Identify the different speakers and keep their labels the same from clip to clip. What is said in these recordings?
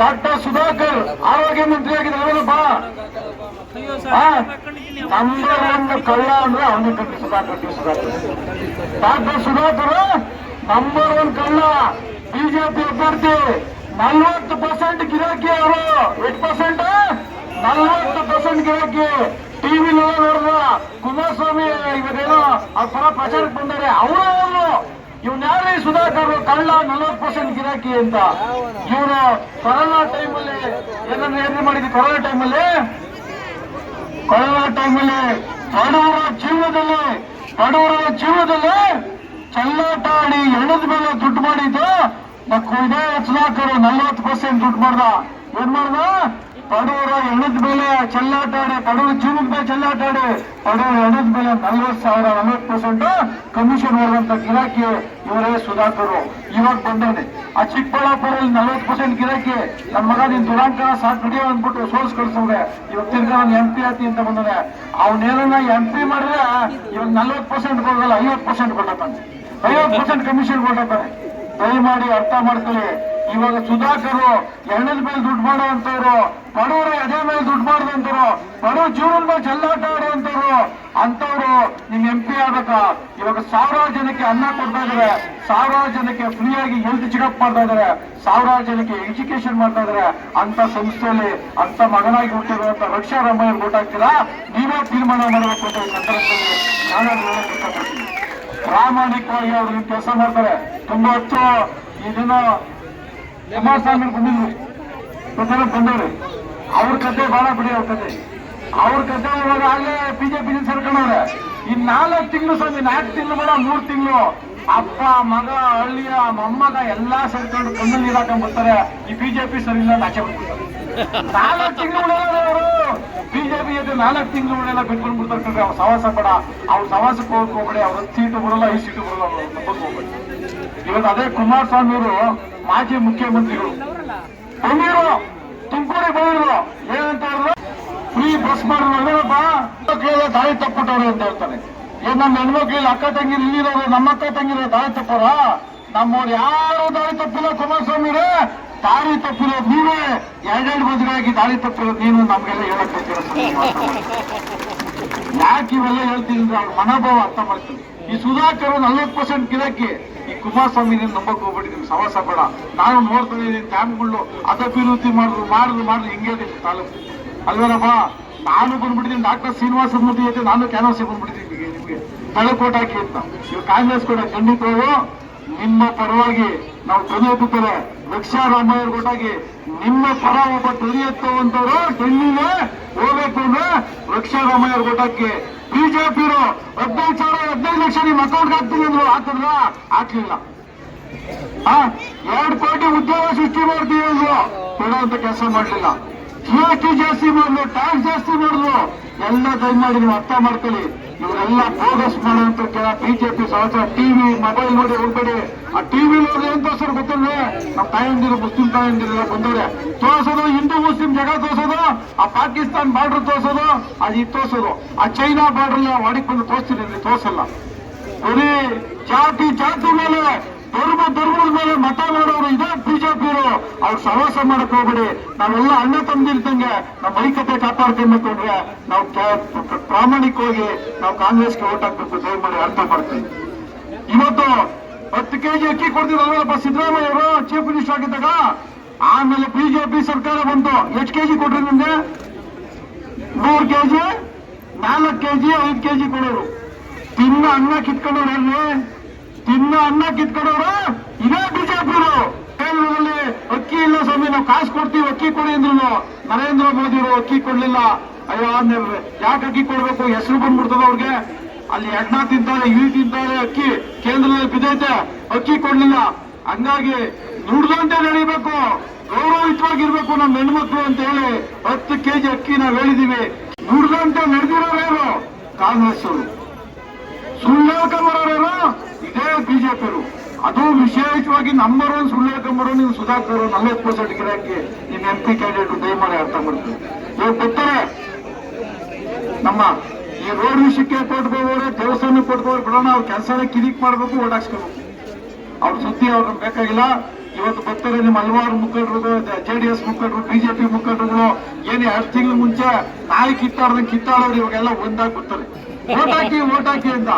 Speaker 1: Doctor Sudhakar, ಆರೋಗ್ಯ ಮಂತ್ರಿ ಆಗಿದ್ದಾರೆ ಬಾ. ನಂಬರ್ ಒಂದು ಕಳ್ಳ ಅಂದ್ರೆ ಅವನ ಕಟ್ಟಿ Sudhakar. Sudhakar. Doctor Sudhakar number one ಕಳ್ಳ. ಬಿಜೆಪಿ ಅಭ್ಯರ್ಥಿ, ನಲ್ವತ್ತು ಪರ್ಸೆಂಟ್ ಗಿರಾಕಿ ಅವರು. ಎಷ್ಟು ಪರ್ಸೆಂಟ್ ನಲ್ವತ್ತು ಪರ್ಸೆಂಟ್ ಗಿರಾಕಿ. ಟಿವಿ ನೋಡಿದ್ರ ಕುಮಾರಸ್ವಾಮಿ ಇವತ್ತೇನೋ ಅವ್ರ ಪರ ಪ್ರಚಾರಕ್ಕೆ ಬಂದರೆ. ಅವರು. ಅವರು ಇವ್ನ ಸುಧಾಕರ್, ಕಳ್ಳ, ನಲವತ್ ಪರ್ಸೆಂಟ್ ಗಿರಾಕಿ ಅಂತ. ಇವನು ಕೊರೋನಾ ಟೈಮಲ್ಲಿ ಏನನ್ನ ಏನ್ರಿ ಮಾಡಿದ್ವಿ ಕೊರೋನಾ ಟೈಮಲ್ಲಿ? ಕೊರೋನಾ ಟೈಮಲ್ಲಿ ಬಡವರ ಜೀವನದಲ್ಲಿ ಬಡವರ ಜೀವನದಲ್ಲಿ ಚಲ್ಲಾಟ ಆಡಿ ಎಣದ ಮೇಲೆ ದುಡ್ಡು ಮಾಡಿದ್ದು ಇದೇ ಸುಧಾಕರ್ ನಲ್ವತ್ತು ಪರ್ಸೆಂಟ್ ದುಡ್ಡು ಮಾಡ್ದ. ಏನ್ ಬಡವರ ಎಣದ ಮೇಲೆ ಚೆಲ್ಲಾಟಾಡಿ ಬಡವರ ಚೆಲ್ಲಾಟಾಡಿ ಮೇಲೆ ಚೆಲ್ಲಾಟಾಡಿ ಬಡವರ ಎಣದ ಮೇಲೆ ನಲ್ವತ್ತು ಸಾವಿರ ನಲ್ವತ್ತು ಪರ್ಸೆಂಟ್ ಕಮಿಷನ್ ಬರುವಂತ ಗಿರಾಕಿ ಇವರೇ ಸುಧಾಕರ್. ಇವಾಗ ಬಂದವನೆ ಆ ಚಿಕ್ಕಬಳ್ಳಾಪುರಲ್ಲಿ ನಲ್ವತ್ತು ಪರ್ಸೆಂಟ್ ಗಿರಾಕಿ ನನ್ನ ಮಗ ನಿನ್ ದುರಾಂಕರ ಸಾಕು ನಡೆಯೋ ಅಂದ್ಬಿಟ್ಟು ಸೋಲ್ಸ್ ಕಳ್ಸವ್ರೆ ಇವಾಗ ತಿರ್ಗಾ ನಾನು ಎಂ ಪಿ ಆತಿ ಅಂತ ಬಂದನೆ. ಅವನೇನ ಎಂ ಪಿ ಮಾಡಿದ್ರೆ ಇವಾಗ ನಲ್ವತ್ತು ಪರ್ಸೆಂಟ್ ಕೊಡೋದಲ್ಲ ಐವತ್ತು ಪರ್ಸೆಂಟ್ ಕೊಡತಾನೆ ಐವತ್ತು ಪರ್ಸೆಂಟ್ ಕಮಿಷನ್ ಕೊಟ್ಟತಾನೆ ದಯಮಾಡಿ ಅರ್ಥ ಮಾಡ್ಕೊಳ್ಳಿ. ಇವಾಗ ಸುಧಾಕರು ಎರಡನೇ ಮೇಲೆ ದುಡ್ಡು ಮಾಡುವಂತವ್ರು ಬಡವರ ಎದೆ ಮೇಲೆ ದುಡ್ಡು ಮಾಡುವಂತವ್ರು ಬಡವ ಜೀವನ ಮೇಲೆ ಚೆಲ್ಲಾಟ ಆಡುವಂತವ್ರು ಅಂತವ್ರು ನಿಮ್ ಎಂ ಪಿ ಇವಾಗ ಸಾವಿರಾರು ಜನಕ್ಕೆ ಅನ್ನ ಕೊಡ್ತಾ ಇದಾರೆ. ಸಾವಿರಾರು ಜನಕ್ಕೆ ಫ್ರೀಯಾಗಿ ಹೆಲ್ತ್ ಚೆಕಪ್ ಮಾಡ್ತಾ ಇದಾರೆ. ಸಾವಿರಾರು ಜನಕ್ಕೆ ಎಜುಕೇಶನ್ ಮಾಡ್ತಾ ಇದಾರೆ. ಅಂತ ಸಂಸ್ಥೆಯಲ್ಲಿ ಅಂತ ಮಗನಾಗಿ ಹುಟ್ಟಿರುವಂತ ರಕ್ಷಾ ರಾಮಯ್ಯ ಗೊತ್ತಾಗ್ತಿಲ್ಲ ನೀವೇ ತೀರ್ಮಾನ ಮಾಡಬೇಕು ಅಂತ ಸಂದರ್ಭದಲ್ಲಿ ನಾನು ಪ್ರಾಮಾಣಿಕವಾಗಿ ಅವ್ರು ಕೆಲಸ ಮಾಡ್ತಾರೆ. ತುಂಬಾ ಹೊತ್ತು ಇದನ್ನ ಕುಮಾರಸ್ವಾಮಿ ಬಂದಿದ್ರು. ಪ್ರಚಾರ ಬಂದವರು. ಅವ್ರ ಕತೆ ಬಹಳ ಬಿಡಿ ಅವ್ರ ಕತೆ ಅವ್ರ ಕತೆ ಇವಾಗ ಆಗ್ಲೇ ಬಿಜೆಪಿ ಸೇರ್ಕೊಂಡವ್ರೆ. ಈ ನಾಲ್ಕು ತಿಂಗಳು ಸ್ವಾಮಿ, ನಾಲ್ಕು ತಿಂಗಳು ಬೇಡ, ಮೂರ್ ತಿಂಗಳು. ಅಪ್ಪ, ಮಗ, ಹಳ್ಳಿಯ ಮೊಮ್ಮಗ ಎಲ್ಲಾ ಸೇರ್ಕೊಂಡು ಕಣ್ಣು ನೀರ್ ಹಾಕೊಂಡ್ ಬರ್ತಾರೆ. ಈ ಬಿಜೆಪಿ ಸರಿ ಇಲ್ಲ ಅಂತ ಆಚೆ ಬಂದ್ಬಿಡ್ತಾರೆ. ನಾಲ್ಕು ತಿಂಗಳು ಅವರು. ಬಿಜೆಪಿ ಜೊತೆ ನಾಲ್ಕು ತಿಂಗಳು ಉಳಿಯಲ್ಲ ಬಿಟ್ಕೊಂಡು ಬಿಡ್ತಾರೆ ಕಣ್ರಿ. ಅವ್ರ ಸವಾಸ ಬೇಡ. ಅವ್ರ ಸವಾಸಕ್ಕೆ ಹೋಗ್ಬೇಡಿ. ಅವ್ರ ಸೀಟು ಬರಲ್ಲ, ಈ ಸೀಟು ಬರಲ್ಲ ಹೋಗ್ಬೇಡಿ ಇವತ್ತು ಅದೇ ಕುಮಾರಸ್ವಾಮಿ ಅವರು ಮಾಜಿ ಮುಖ್ಯಮಂತ್ರಿಗಳು. ಬಂದಿರು ತುಮಕೂರಿಗೆ ಬಂದಿರು ಏನಂತ ಹೇಳಿದ್ರು ಫ್ರೀ ಬಸ್ ಮಾಡಿದ್ರು ಮಕ್ಕಳೆಲ್ಲ ದಾರಿ ತಪ್ಪಿಟ್ಟವ್ರು ಅಂತ ಹೇಳ್ತಾರೆ. ಏನ್ ನಮ್ಮ ಹೆಣ್ಮಕ್ಳಿಲ್ಲ ಅಕ್ಕ ತಂಗಿರು ಇಲ್ಲಿರೋರು, ನಮ್ಮ ಅಕ್ಕ ತಂಗಿರೋ ದಾರಿ ತಪ್ಪರ ನಮ್ಮವ್ರು ಯಾರು ದಾರಿ ತಪ್ಪಿಲ್ಲ, ಕುಮಾರಸ್ವಾಮಿ ದಾರಿ ತಪ್ಪಿರೋದು ನೀವೇ. ಎರಡೆರಡು ಮದುವೆಯಾಗಿ ದಾರಿ ತಪ್ಪಿರೋದು ನೀನು, ನಮ್ಗೆಲ್ಲ ಹೇಳಕ್ ಯಾಕೆ ಇವೆಲ್ಲ ಹೇಳ್ತೀನಿ ಅವ್ರ ಮನೋಭಾವ ಅರ್ಥ ಮಾಡ್ತೀನಿ ಈ ಸುಧಾಕರ್ ನಲ್ವತ್ತು ಪರ್ಸೆಂಟ್ ಗಿರಾಕಿ. ಈ ನೀನು ನಂಬಕ್ ಹೋಗ್ಬೇಡಿ ನಿಮ್ಗೆ ಸವಾಸ ಬೇಡ. ನಾನು ನೋಡ್ತಾ ಇದ್ದೀನಿ ಡ್ಯಾಮ್ಗಳು ಅಭಿವೃದ್ಧಿ ಮಾಡಿದ್ರು ಮಾಡಿದ್ರು ಮಾಡಿದ್ರು ಹಿಂಗೆ ತಾಲೂಕು. ಅಲ್ವೇನಪ್ಪ? ನಾನು ಬಂದ್ಬಿಟ್ಟಿದ್ದೀನಿ ಡಾಕ್ಟರ್ ಶ್ರೀನಿವಾಸ ಮೂರ್ತಿ ಜೊತೆ ನಾನು ಕ್ಯಾನ್ವಾಸ್ ಬಂದ್ಬಿಟ್ಟಿದ್ದೀನಿ ನಿಮಗೆ ನಿಮಗೆ. ತಳಕೋಟ್ ಹಾಕಿ ಅಂತ. ನೀವು ಕಾಂಗ್ರೆಸ್ ಕೂಡ ಖಂಡಿತವಾಗೂ ನಿಮ್ಮ ಪರವಾಗಿ ನಾವು ಧ್ವನಿ ಎತ್ತುತ್ತೇವೆ. ಲಕ್ಷ ರಾಮಯ್ಯ ಕೊಟ್ಟಾಗಿ ನಿಮ್ಮ ಪರ ಒಬ್ಬ ಧ್ವನಿ ಎತ್ತುವಂತವರು ಡೆಲ್ಲಿಗೆ ಹೋಗ್ಬೇಕು ಅಂದ್ರೆ ರಕ್ಷಾ ರೂಪಾಯಿ ಕೊಟ್ಟಕ್ಕೆ ಬಿಜೆಪಿರು ಹದಿನೈದು ಸಾವಿರ ಹದಿನೈದು ಲಕ್ಷ ನಿಮ್ಮ ಅಕೌಂಟ್ ಹಾಕ್ತೀನಿ ಅಂದ್ರು. ಹಾಕಿದ್ರ ಹಾಕ್ಲಿಲ್ಲ. ಎರಡು ಕೋಟಿ ಉದ್ಯೋಗ ಸೃಷ್ಟಿ ಮಾಡ್ತೀವಿ ಅಂದ್ರು. ಕೊಡುವಂತ ಕೆಲಸ ಮಾಡ್ಲಿಲ್ಲ. ಜಿ ಎಸ್ ಟಿ ಜಾಸ್ತಿ ಮಾಡಿದ್ರು ಟ್ಯಾಕ್ಸ್ ಜಾಸ್ತಿ ಮಾಡಿದ್ರು. ಎಲ್ಲ ದಯಮಾಡಿ ನೀವು ಅರ್ಥ ಮಾಡ್ಕೊಳ್ಳಿ. ಇವರೆಲ್ಲ ಬೋಗಸ್ ಮಾಡುವಂತ ಬಿಜೆಪಿ ಸಹಜ ಟಿವಿ ಮೊಬೈಲ್ ನೋಡಿ ಹೋಗ್ಬೇಡಿ. ಆ ಟಿವಿ ನೋಡಿ ಎಂತ ಗೊತ್ತಿಲ್ವೇ ನಮ್ಮ ತಾಯಂದಿರು ಮುಸ್ಲಿಂ ತಾಯಂದಿರೆಲ್ಲ ಬಂದವ್ರೆ, ತೋರಿಸೋದು, ಹಿಂದೂ ಮುಸ್ಲಿಂ ಜಗ ತೋರಿಸೋದು, ಆ ಪಾಕಿಸ್ತಾನ್ ಬಾರ್ಡರ್ ತೋರಿಸೋದು ಅದು ಇದು ತೋರಿಸೋದು, ಆ ಚೈನಾ ಬಾರ್ಡರ್ ಹೊಡಿಕ್ ಬಂದು ತೋರಿಸ್ತೀನಿ ತೋರಿಸಲ್ಲ. ಬರೀ ಜಾತಿ ಜಾತಿ ಮೇಲೆ, ಧರ್ಮ, ಧರ್ಮದ ಮೇಲೆ ಮತ ಮಾಡೋರು ಇದೇ ಬಿಜೆಪಿಯವರು. ಅವ್ರು ಸಹವಾಸ ಮಾಡಕ್ ಹೋಗ್ಬೇಡಿ. ನಾವೆಲ್ಲ ಅಣ್ಣ ತಂದಿರ್ತಂಗೆ ನಮ್ಮ ಐಕ್ಯತೆ ಕಾಪಾಡ್ತೀನಿ ಅಂದ್ರೆ ನಾವು ಪ್ರಾಮಾಣಿಕವಾಗಿ ನಾವು ಕಾಂಗ್ರೆಸ್ಗೆ ಓಟ್ ಹಾಕ್ಬೇಕು ದಯಮಾಡಿ ಅರ್ಥ ಮಾಡ್ತೀವಿ ಇವತ್ತು ಹತ್ತು ಕೆಜಿ ಅಕ್ಕಿ ಕೊಡ್ತಿದ್ರಲ್ವಪ್ಪ ಸಿದ್ದರಾಮಯ್ಯ ಅವರು ಚೀಫ್ ಮಿನಿಸ್ಟರ್ ಆಗಿದ್ದಾಗ, ಆಮೇಲೆ ಬಿಜೆಪಿ ಸರ್ಕಾರ ಬಂತು. ಎಷ್ಟು ಕೆಜಿ ಕೊಡ್ರಿ ನಿಮ್ಗೆ? ನೂರು ಕೆಜಿ ನಾಲ್ಕು ಕೆಜಿ ಐದು ಕೆಜಿ ಕೊಡೋರು. ತಿನ್ನ ಅನ್ನ ಕಿತ್ಕೊಂಡವ್ರು ಏನ್ರಿ ತಿನ್ನ ಅನ್ನ ಕಿತ್ಕೊಂಡವ್ರು ಇದೇ ಬಿಜೆಪಿರು ಕೇಂದ್ರದಲ್ಲಿ ಅಕ್ಕಿ ಇಲ್ಲ ಸ್ವಾಮಿ, ನಾವು ಕಾಸು ಕೊಡ್ತೀವಿ ಅಕ್ಕಿ ಕೊಡಿ ಅಂದ್ರು ನರೇಂದ್ರ ಮೋದಿ ಅವರು ಅಕ್ಕಿ ಕೊಡ್ಲಿಲ್ಲ. ಅಯ್ಯೋ ಅಂದ್ರೆ ಯಾಕೆ ಅಕ್ಕಿ ಕೊಡ್ಬೇಕು? ಹೆಸರು ಬಂದ್ಬಿಡ್ತದ ಅವ್ರಿಗೆ. ಅಲ್ಲಿ ಎಡ್ನ ತಿಂತಾರೆ ಇಳಿ ತಿಂತಾರೆ ಅಕ್ಕಿ. ಕೇಂದ್ರದಲ್ಲಿ ಬಿದ್ದೈತೆ, ಅಕ್ಕಿ ಕೊಡ್ಲಿಲ್ಲ. ಹಂಗಾಗಿ ನುಡ್ದಂತೆ ನಡಿಬೇಕು, ಗೌರವಯುತವಾಗಿರ್ಬೇಕು ನಮ್ಮ ಹೆಣ್ಮಕ್ಳು ಅಂತ ಹೇಳಿ ಹತ್ತು ಕೆಜಿ ಅಕ್ಕಿ ನಾವು ಹೇಳಿದೀವಿ. ನುಡ್ದಂತೆ ನಡೆದಿರೋರೇನು ಕಾಂಗ್ರೆಸ್ ಅವರು ಸುಳ್ಳು ಹೇಳ್ಕೊಂಬರೋರು ಇದೇ ಬಿಜೆಪಿಯವರು. ಅದು ವಿಶೇಷವಾಗಿ ನಂಬರ್ ಒನ್ ಸುಳ್ಳಾಕ ಹೇಳ್ಕೊಂಬರೋ ನೀವು ಸುಧಾಕರ್, ನಲ್ವತ್ತು ಪರ್ಸೆಂಟ್ ಗಿರಾಕಿ ನಿಮ್ಮ ಎಂ ಪಿ ಕ್ಯಾಂಡಿಡೇಟ್ ದಯಮಾಡಿ ಅರ್ಥ ಮಾಡ್ತೀವಿ ನೀವು ಬರ್ತಾರೆ ನಮ್ಮ ರೋಡ್ ವಿಷಯಕ್ಕೆ ಕೊಟ್ಕೋಬೋರೆ ದೇವಸ್ಥಾನ ಕೊಟ್ಕೋ ಬಿಡೋಣ, ಅವ್ರ ಕೆಲಸನ ಕಿರಿಕ್ ಮಾಡ್ಬೇಕು ಓಡಾಕ್ಸ್ಕೋಬೇಕು ಅವ್ರ ಸುದ್ದಿ ಅವ್ರ ಬೇಕಾಗಿಲ್ಲ. ಇವತ್ತು ಬರ್ತಾರೆ ನಿಮ್ಮ ಹಲವಾರು ಮುಖಂಡರು ಜೆ ಡಿ ಎಸ್ ಮುಖಂಡರು ಬಿಜೆಪಿ ಮುಖಂಡರುಗಳು. ಏನೇ ಎರಡು ತಿಂಗಳ ಮುಂಚೆ ನಾಯಿ ಕಿತ್ತಾಡ್ದಂಗೆ ಕಿತ್ತಾಡೋರು ಇವಾಗೆಲ್ಲ ಒಂದಾಗಿ ಬರ್ತಾರೆ ಓಟ್ ಹಾಕಿ ಓಟ್ ಹಾಕಿ ಅಂತ.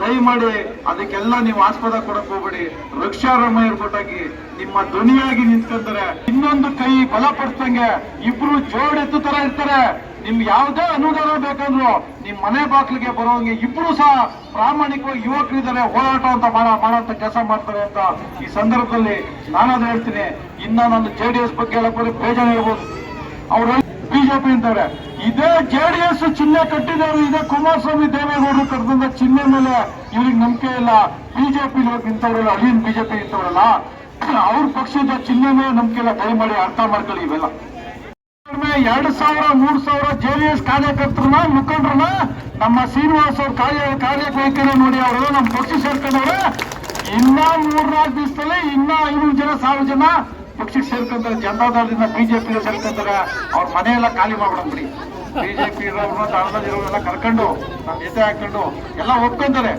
Speaker 1: ದಯಮಾಡಿ ಅದಕ್ಕೆಲ್ಲ ನೀವು ಆಸ್ಪದ ಕೊಡಕ್ ಹೋಗ್ಬೇಡಿ. ವೃಕ್ಷಾರಾಮ ಕೊಟ್ಟಾಗಿ ನಿಮ್ಮ ಧ್ವನಿಯಾಗಿ ನಿಂತ್ಕೊಂತಾರೆ. ಇನ್ನೊಂದು ಕೈ ಬಲಪಡಿಸ್ದಂಗೆ ಇಬ್ರು ಜೋಡೆತ್ತು ತರ ಇರ್ತಾರೆ. ನಿಮ್ಗೆ ಯಾವುದೇ ಅನುದಾನ ಬೇಕಂದ್ರು ನಿಮ್ ಮನೆ ಬಾಕ್ಲಿಗೆ ಬರೋಂಗೆ ಇಬ್ರು ಸಹ ಪ್ರಾಮಾಣಿಕವಾಗಿ ಯುವಕರಿದ್ದಾರೆ, ಹೋರಾಟ ಅಂತ ಮಾಡೋ ಮಾಡೋಂಥ ಕೆಲಸ ಮಾಡ್ತಾರೆ ಅಂತ ಈ ಸಂದರ್ಭದಲ್ಲಿ ನಾನಾದ್ರೂ ಹೇಳ್ತೀನಿ. ಇನ್ನ ನಾನು ಜೆ ಡಿ ಎಸ್ ಬಗ್ಗೆ ಹೇಳಕ್ ಬೇಜಾರು ಹೇಳ್ಬೋದು ಅವರು ಬಿಜೆಪಿ ಅಂತಾರೆ. ಇದೇ ಜೆಡಿಎಸ್ ಚಿಹ್ನೆ ಕಟ್ಟಿದವರು ಇದೇ ಕುಮಾರಸ್ವಾಮಿ ದೇವೇಗೌಡರು ಕಟ್ಟಿದಂತ ಚಿಹ್ನೆ ಮೇಲೆ ಇವ್ರಿಗೆ ನಂಬಿಕೆ ಇಲ್ಲ. ಬಿಜೆಪಿ ನಿಂತವರಲ್ಲ ಅಲ್ಲಿನ ಬಿಜೆಪಿ ನಿಂತವರಲ್ಲ ಅವ್ರ ಪಕ್ಷದ ಚಿಹ್ನೆ ಮೇಲೆ ನಂಬಿಕೆ ಇಲ್ಲ. ದಯಮಾಡಿ ಅರ್ಥ ಮಾಡ್ಕೊಳ್ಳಿ ಇವೆಲ್ಲ. ಎರಡು ಸಾವಿರ, ಮೂರು ಸಾವಿರ ಜೆಡಿಎಸ್ ಕಾರ್ಯಕರ್ತರನ್ನ, ಮುಖಂಡರನ್ನ ನಮ್ಮ ಶ್ರೀನಿವಾಸ್ ಅವ್ರ ಕಾರ್ಯ ಕಾರ್ಯಕೈಕರ ನೋಡಿ ಅವರು, ನಮ್ಮ ಪಕ್ಷ ಸೇರ್ಕೊಂಡವ್ರೆ. ಇನ್ನ ಮೂರ್ನಾಲ್ಕು ದಿವಸದಲ್ಲಿ ಇನ್ನ ಐನೂರು ಜನ, ಸಾವಿರ ಜನ ಪಕ್ಷಕ್ಕೆ ಸೇರ್ಕೊಂತಾರೆ. ಜನತಾದಳದಿಂದ ಬಿಜೆಪಿ ಸೇರ್ಕೊಂತಾರೆ. ಅವ್ರ ಮನೆಯೆಲ್ಲ ಖಾಲಿ ಮಾಡ್ಬಿಡಿ ಬಿಜೆಪಿ ಇರೋರು ತಾಳದಲ್ಲಿ ಇರೋರೆಲ್ಲ ಕರ್ಕೊಂಡು ನಮ್ಮ ಜೊತೆ ಹಾಕೊಂಡು ಎಲ್ಲ ಒಪ್ಕೊಂತಾರೆ.